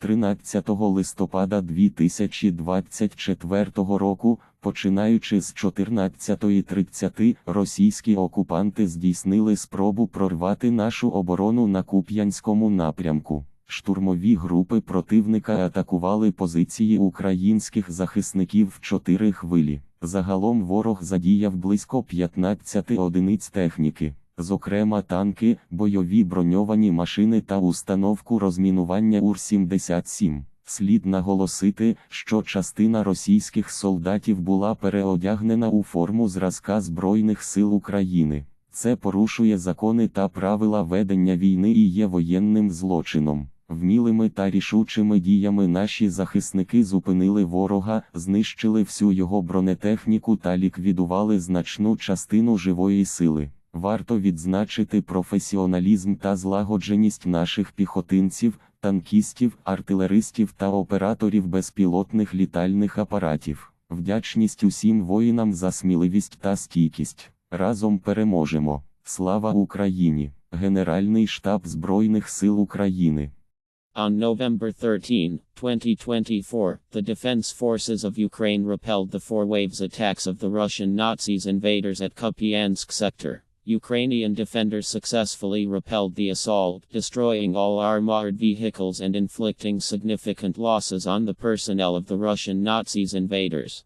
13 листопада 2024 року, починаючи з 14.30, російські окупанти здійснили спробу прорвати нашу оборону на Куп'янському напрямку. Штурмові групи противника атакували позиції українських захисників в чотири хвилі. Загалом ворог задіяв близько 15 одиниць техніки, зокрема танки, бойові броньовані машини та установку розмінування УР-77. Слід наголосити, що частина російських солдатів була переодягнена у форму зразка Збройних сил України. Це порушує закони та правила ведення війни і є воєнним злочином. Вмілими та рішучими діями наші захисники зупинили ворога, знищили всю його бронетехніку та ліквідували значну частину живої сили. Варто відзначити професіоналізм та злагодженість наших піхотинців, танкістів, артилеристів та операторів безпілотних літальних апаратів. Вдячність усім воїнам за сміливість та стійкість. Разом переможемо. Слава Україні! Генеральний штаб Збройних сил України. On November 13, 2024, the defense forces of Ukraine repelled the four waves attacks of the Russian Nazis invaders at Kupiansk sector. Ukrainian defenders successfully repelled the assault, destroying all armored vehicles and inflicting significant losses on the personnel of the Russian Nazis invaders.